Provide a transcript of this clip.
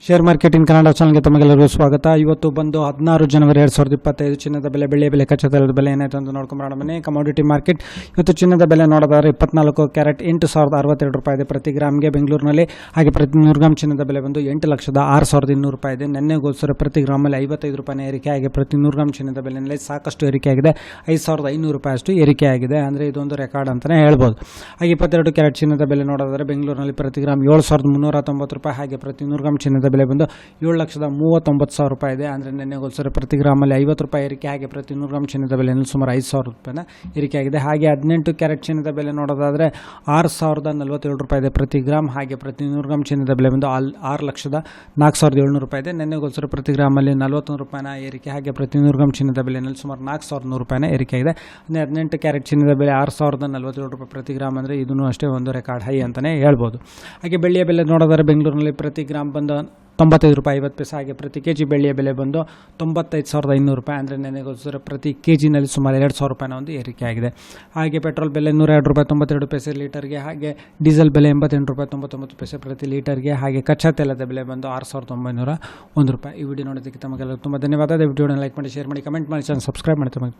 Share market in Kannada ಚಾನಲ್ಗೆ ತಮಗೆಲ್ಲರಿಗೂ ಸ್ವಾಗತ. ಇವತ್ತು ಬಂದು ಹದಿನಾರು ಜನವರಿ ಎರಡು ಸಾವಿರದ ಇಪ್ಪತ್ತೈದು, ಚಿನ್ನದ ಬೆಲೆ ಬೆಳೆ ಬೆಲೆ, ಕಚ್ಚಾ ಬೆಲೆ ಏನಾಯಿತು ಅಂತ ನೋಡ್ಕೊಂಬರೋಣ ಮನೆ ಕಮಾಡಿಟಿ ಮಾರ್ಕೆಟ್ ಇವತ್ತು ಚಿನ್ನದ ಬೆಲೆ ನೋಡೋದಾದ್ರೆ ಇಪ್ಪತ್ನಾಲ್ಕು ಕ್ಯಾರೆಟ್ ಎಂಟು ಸಾವಿರದ ಅರವತ್ತೆರಡು ರೂಪಾಯಿ ಇದೆ ಪ್ರತಿ ಗ್ರಾಮ್ಗೆ ಬೆಂಗಳೂರಿನಲ್ಲಿ. ಹಾಗೆ ಪ್ರತಿ ನೂರು ಗ್ರಾಮ್ ಚಿನ್ನದ ಬೆಲೆ ಬಂದು ಎಂಟು ಲಕ್ಷದ ಆರು ಸಾವಿರದ ಇನ್ನೂರು ರೂಪಾಯಿ ಇದೆ. ನೆನ್ನೆಗೋಸ್ಕರ ಪ್ರತಿ ಗ್ರಾಮಲ್ಲಿ ಐವತ್ತೈದು ರೂಪಾಯಿನ ಏರಿಕೆ ಹಾಗೆ ಪ್ರತಿ ನೂರು ಗ್ರಾಮ್ ಚಿನ್ನದ ಬೆಲೆಯಲ್ಲಿ ಸಾಕಷ್ಟು ಏರಿಕೆ ಆಗಿದೆ. ಐದು ಸಾವಿರದ ಐನೂರು ರೂಪಾಯಿ ಅಷ್ಟು ಏರಿಕೆ ಆಗಿದೆ. ಅಂದರೆ ಇದೊಂದು ರೆಕಾರ್ಡ್ ಅಂತಲೇ ಹೇಳ್ಬೋದು. ಹಾಗೆ ಇಪ್ಪತ್ತೆರಡು ಕ್ಯಾರೆಟ್ ಚಿನ್ನದ ಬೆಲೆ ನೋಡೋದಾದ್ರೆ ಬೆಂಗಳೂರಿನಲ್ಲಿ ಪ್ರತಿ ಗ್ರಾಮ್ ಏಳು ಸಾವಿರದ ಮುನ್ನೂರ ತೊಂಬತ್ತು ರೂಪಾಯಿ. ಹಾಗೆ ಪ್ರತಿ ನೂರು ಗ್ರಾಮ್ ಚಿನ್ನದ ಬೆಲೆ ಬಂದು ಏಳು ಲಕ್ಷದ ಮೂವತ್ತೊಂಬತ್ತು ಸಾವಿರ ರೂಪಾಯಿ ಇದೆ. ಅಂದರೆ ನಿನ್ನೆಗೋಸ್ಕರ ಪ್ರತಿ ಗ್ರಾಮಲ್ಲಿ ಐವತ್ತು ರೂಪಾಯಿ ಏರಿಕೆ ಹಾಗೆ ಪ್ರತಿ ನೂರು ಗ್ರಾಮ್ ಚಿನ್ನದ ಬೆಲೆಯಲ್ಲಿ ಸುಮಾರು ಐದು ಸಾವಿರ ರೂಪಾಯಿನ ಏರಿಕೆ ಆಗಿದೆ. ಹಾಗೆ ಹದಿನೆಂಟು ಕ್ಯಾರೆಟ್ ಚಿನ್ನದ ಬೆಲೆ ನೋಡೋದಾದರೆ ಆರು ಸಾವಿರದ ನಲವತ್ತೇಳು ರೂಪಾಯಿ ಇದೆ ಪ್ರತಿ ಗ್ರಾಮ್ ಹಾಗೆ ಪ್ರತಿ ನೂರು ಗ್ರಾಮ್ ಚಿನ್ನದ ಬೆಲೆ ಬಂದು ಆಲ್ ಆರು ಲಕ್ಷದ ನಾಲ್ಕು ಸಾವಿರದ ಏಳ್ನೂರು ರೂಪಾಯಿ ಇದೆ. ನಿನ್ನೆಗೋಸ್ಕರ ಪ್ರತಿ ಗ್ರಾಮಲ್ಲಿ ನಲವತ್ತೊಂದು ರೂಪಾಯಿನ ಏರಿಕೆ ಹಾಗೆ ಪ್ರತಿ ನೂರು ಗ್ರಾಮ್ ಚಿನ್ನದ ಬೆಲೆಯಲ್ಲಿ ಸುಮಾರು ನಾಲ್ಕು ಸಾವಿರದ ನೂರು ರೂಪಾಯಿನ ಏರಿಕೆ ಆಗಿದೆ. ಅಂದರೆ ಹದಿನೆಂಟು ಕ್ಯಾರೆಟ್ ಚಿನ್ನದ ಬೆಲೆ ಆರು ಸಾವಿರದ ನಲವತ್ತೇಳು ರೂಪಾಯಿ ಪ್ರತಿ ಗ್ರಾಮ್ ಅಂದರೆ ಇದೂ ಅಷ್ಟೇ ಒಂದು ರೆಕಾರ್ಡ್ ಹೈ ಅಂತಲೇ ಹೇಳ್ಬೋದು. ಹಾಗೆ ಬೆಳ್ಳಿಯ ಬೆಲೆ ನೋಡೋದಾದ್ರೆ ಬೆಂಗಳೂರಿನಲ್ಲಿ ಪ್ರತಿ ಗ್ರಾಮ್ ಬಂದು ತೊಂಬತ್ತೈದು ರೂಪಾಯಿ ಐವತ್ತು ಪೈಸೆ ಹಾಗೆ ಪ್ರತಿ ಕೆ ಜಿ ಬೆಳ್ಳಿಯ ಬೆಲೆ ಬಂದು ತೊಂಬತ್ತೈದು ಸಾವಿರದ ಐನೂರು ರೂಪಾಯಿ ಅಂದರೆ ನೆನೆಗೋಸ್ಕರ ಪ್ರತಿ ಕೆ ಜಿನಲ್ಲಿ ಸುಮಾರು ಎರಡು ಸಾವಿರ ರೂಪಾಯಿನ ಒಂದು ಏರಿಕೆ ಆಗಿದೆ. ಹಾಗೆ ಪೆಟ್ರೋಲ್ ಬೆಲೆ ನೂರ ಎರಡು ರೂಪಾಯಿ ತೊಂಬತ್ತೆರಡು ಪೈಸೆ ಲೀಟರ್ಗೆ, ಹಾಗೆ ಡೀಸೆಲ್ ಬೆಲೆ ಎಂಬತ್ತೆಂಟು ರೂಪಾಯಿ ತೊಂಬತ್ತೊಂಬತ್ತು ಪೈಸೆ ಪ್ರತಿ ಲೀಟರ್ಗೆ, ಹಾಗೆ ಕಚ್ಚಾ ತೈಲದ ಬೆಲೆ ಬಂದು ಆರು ಸಾವಿರದ ಒಂಬೈನೂರ ಒಂದು ರೂಪಾಯಿ. ಈ ವಿಡಿಯೋ ನೋಡೋದಕ್ಕೆ ತಮಗೆಲ್ಲ ತುಂಬ ಧನ್ಯವಾದ. ವಿಡಿಯೋನ ಲೈಕ್ ಮಾಡಿ, ಶೇರ್ ಮಾಡಿ, ಕಮೆಂಟ್ ಮಾಡಿ ಚಾನಲ್ ಸಬ್ಸ್ಕ್ರೈಬ್ ಮಾಡಿ ತಮಗೆ